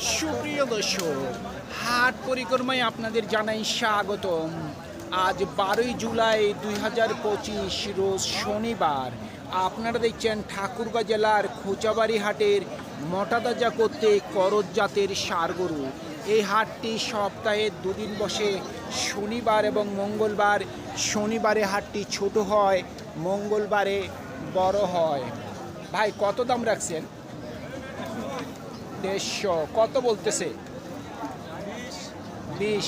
সুপ্রিয় দর্শক, হাট পরিক্রমায় আপনাদের জানাই স্বাগতম। আজ বারোই জুলাই দুই হাজার পঁচিশ, রোজ শনিবার। আপনারা দেখছেন ঠাকুরগাঁ জেলার খোঁচাবাড়ি হাটের মোটাতাজা করতে করজ জাতের সার গরু এই হাটটি সপ্তাহে দুদিন বসে শনিবার এবং মঙ্গলবার। শনিবারে হাটটি ছোট হয়, মঙ্গলবারে বড় হয়। ভাই, কত দাম রাখছেন? দেড়শো। কত বলতেছে? বিশ।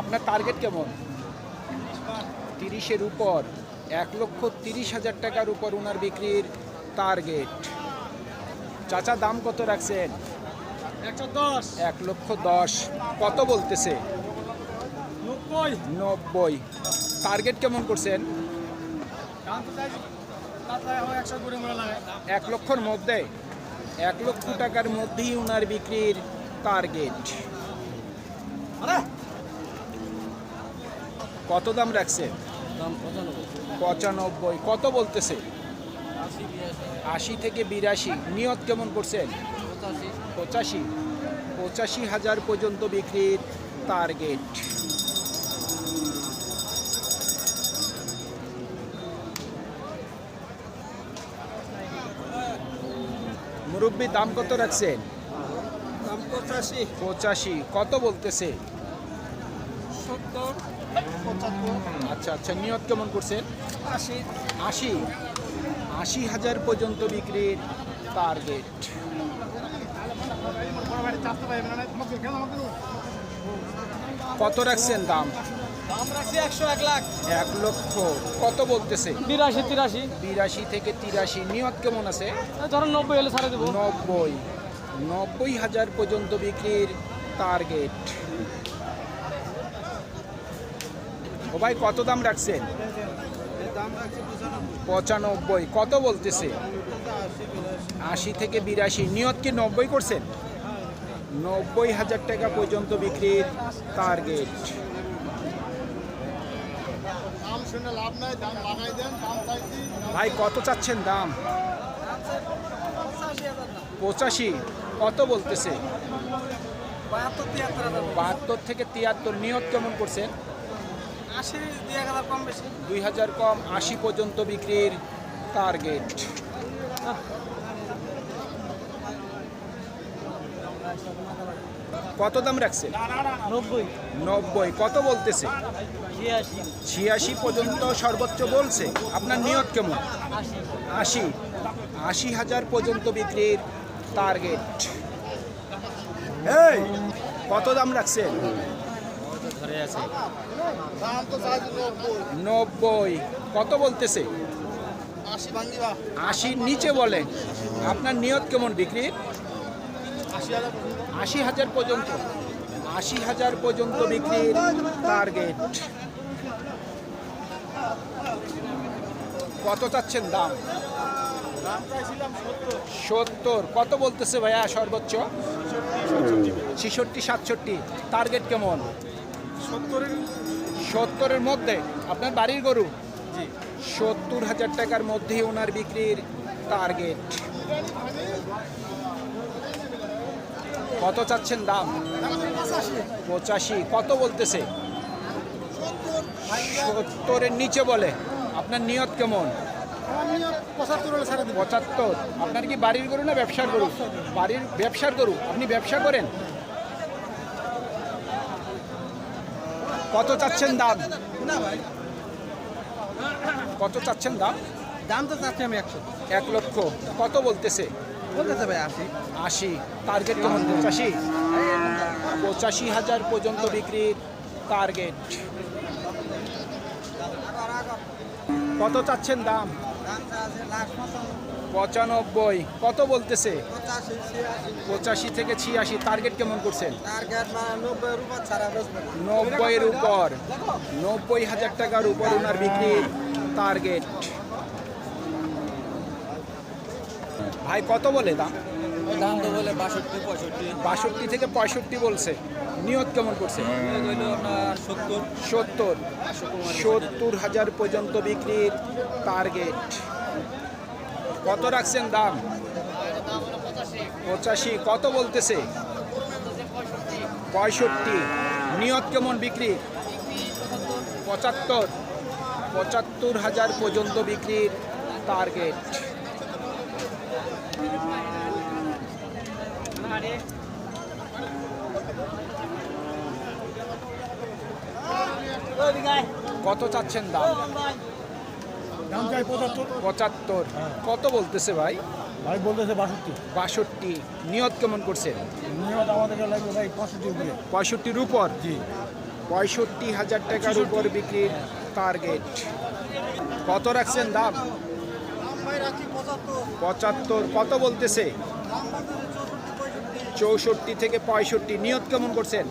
আপনার টার্গেট কেমন? তিরিশের উপর। এক লক্ষ তিরিশ হাজার টাকার উপর ওনার বিক্রির টার্গেট চাচা দাম কত রাখছেন? এক লক্ষ দশ। কত বলতেছে? নব্বই। টার্গেট কেমন করছেন? এক লক্ষর মধ্যে? এক লক্ষ টাকার মধ্যেই ওনার বিক্রির টার্গেট কত দাম রাখছে? দাম পঁচানব্বই। কত বলতেছে? আশি থেকে বিরাশি। নিয়ত কেমন করছেন? পঁচাশি। পঁচাশি। হাজার পর্যন্ত বিক্রির টার্গেট মুরব্বী দাম কত রাখছেন? দাম পঁচাশি। পঁচাশি। কত বলতেছে? সত্তর। আচ্ছা আচ্ছা নিয়ত কেমন করছেন? আশি। আশি? আশি হাজার পর্যন্ত বিক্রির টার্গেট কত রাখছেন দাম? দাম রাখছি একশো এক লাখ। এক লক্ষ। কত বলতেছে? বিরাশি তিরাশি। বিরাশি থেকে তিরাশি। নিয়ত কেমন আছে? ধরুন নব্বই হলে ছাড়ে দেবো। নব্বই। নব্বই হাজার পর্যন্ত বিক্রির টার্গেট ও ভাই কত দাম রাখছেন? পঁচানব্বই। কত বলতেছে? আশি থেকে বিরাশি। নিয়ত কি নব্বই করছেন? নব্বই হাজার টাকা পর্যন্ত বিক্রির টার্গেট ভাই, কত চাচ্ছেন দাম? পঁচাশি। কত বলতেছে? বাহাত্তর থেকে তিয়াত্তর। নিয়ত কেমন করছেন? দুই হাজার কম, আশি পর্যন্ত বিক্রির টার্গেট কত দাম রাখছে? নব্বই। নব্বই। কত বলতেছে? ছিয়াশি। পর্যন্ত সর্বোচ্চ বলছে। আপনার নিয়ত কেমন? আশি। আশি। হাজার পর্যন্ত বিক্রির টার্গেট এই কত দাম রাখছেন ধরে আছে দাম তো চাইছি নব্বই। নব্বই কত বলতেছে? আশির নিচে বলে আপনার নিয়ত কেমন বিক্রির? আশি হাজার পর্যন্ত আশি হাজার পর্যন্ত বিক্রির টার্গেট কত চাচ্ছেন দাম? সত্তর। কত বলতেছে ভাইয়া সর্বোচ্চ? ছেষট্টি সাতষট্টি। টার্গেট কেমন? সত্তরের। সত্তরের মধ্যে। আপনার বাড়ির গরু? সত্তর হাজার টাকার মধ্যেই ওনার বিক্রির টার্গেট কত চাচ্ছেন দাম? পঁচাশি। কত বলতেছে? সত্তরের নিচে বলে। আপনার নিয়ত কেমন? পঁচাত্তর। আপনার কি বাড়ির গরু না ব্যবসার গরু? বাড়ির ব্যবসার গরু। আপনি ব্যবসা করেন? কত চাচ্ছেন দাম? ভাই কত চাচ্ছেন দাম? দাম তো চাচ্ছি আমি একশো। এক লক্ষ। কত বলতেছে? আশি। টার্গেট কেমন পঁচাশি। পঁচাশি হাজার পর্যন্ত বিক্রির টার্গেট কত চাচ্ছেন দাম? পঁচানব্বই। কত বলতেছে? পঁচাশি থেকে ছিয়াশি। টার্গেট কেমন করছেন? নব্বইয়ের উপর। নব্বই হাজার টাকার উপর ওনার বিক্রির টার্গেট ভাই কত বলে দাম? দাম তো বলে বাষট্টি পঁয়ষট্টি। বাষট্টি থেকে পঁয়ষট্টি বলছে। নিয়ত কেমন করছে? সত্তর। সত্তর। হাজার পর্যন্ত বিক্রির টার্গেট কত রাখছেন দাম? পঁচাশি। কত বলতেছে? পঁয়ষট্টি। নিয়ত কেমন বিক্রি? পঁচাত্তর। পঁচাত্তর হাজার পর্যন্ত বিক্রির টার্গেট কত চাচ্ছেন দাম? দাম চাই পঁচাত্তর। পঁচাত্তর কত বলতেছে ভাই? ভাই বলতেছে বাষট্টি। বাষট্টি। নিয়ত কেমন করছে? নিয়ত আমাদেরকে লাগবে ভাই পঁয়ষট্টি উপরে। পঁয়ষট্টির উপর? জি। পঁয়ষট্টি হাজার টাকার উপর বিক্রির টার্গেট কত রাখছেন দাম? পঁচাত্তর কত বলতেছে? চৌষট্টি থেকে পঁয়ষট্টি। নিয়ত কেমন করছেন?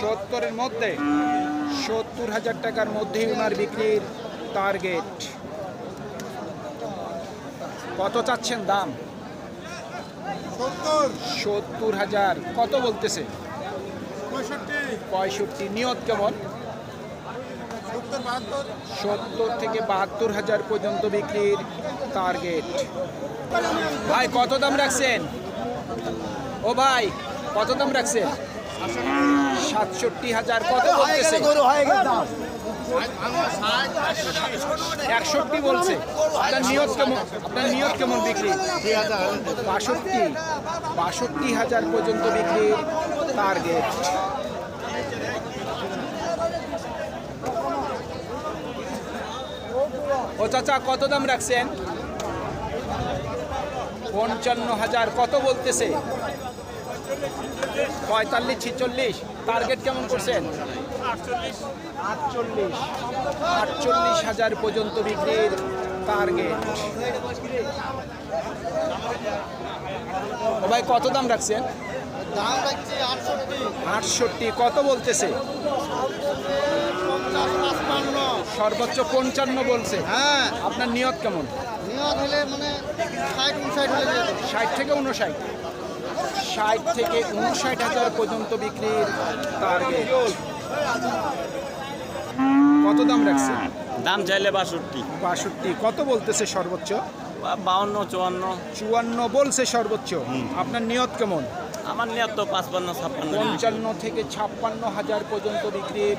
সত্তরের মধ্যে। সত্তর হাজার টাকার মধ্যেই ওনার বিক্রির টার্গেট কত চাচ্ছেন দাম? সত্তর। হাজার। কত বলতেছে? পঁয়ষট্টি। নিয়ত কেমন? সত্তর থেকে বাহাত্তর হাজার পর্যন্ত বিক্রির টার্গেট ভাই কত দাম রাখছেন? ও ভাই কত দাম রাখছেন? সাতষট্টি হাজার কত বলতেছে? একষট্টি বলছে। আপনার নিয়ত কেমন আপনার নিয়ত কেমন বিক্রি? বাষট্টি। বাষট্টি হাজার পর্যন্ত বিক্রির টার্গেট ও চাচা, কত দাম রাখছেন? পঞ্চান্ন হাজার, কত বলতেছে? পঁয়তাল্লিশ, ছিচল্লিশ টার্গেট কেমন করছেন? আটচল্লিশ আটচল্লিশ হাজার পর্যন্ত বিক্রির টার্গেট ভাই, কত দাম রাখছেন? আটষট্টি, কত বলতেছে? সর্বোচ্চ পঞ্চান্ন বলছে। হ্যাঁ। আপনার নিয়ত কেমন? নিয়ত হলে মানে ষাট উনষাট হলে ষাট থেকে উনষাট ষাট থেকে উনষাট হাজার পর্যন্ত বিক্রির টার্গেট কত দাম রাখছে? দাম চাইলে বাষট্টি। বাষট্টি। কত বলতেছে সর্বোচ্চ? বাউন্ন চুয়ান্ন। চুয়ান্ন বলছে সর্বোচ্চ। আপনার নিয়ত কেমন? আমার নিয়ে তো পাঁচপান্ন ছাপ্পান্ন। পঞ্চান্ন থেকে ছাপ্পান্ন হাজার পর্যন্ত বিক্রির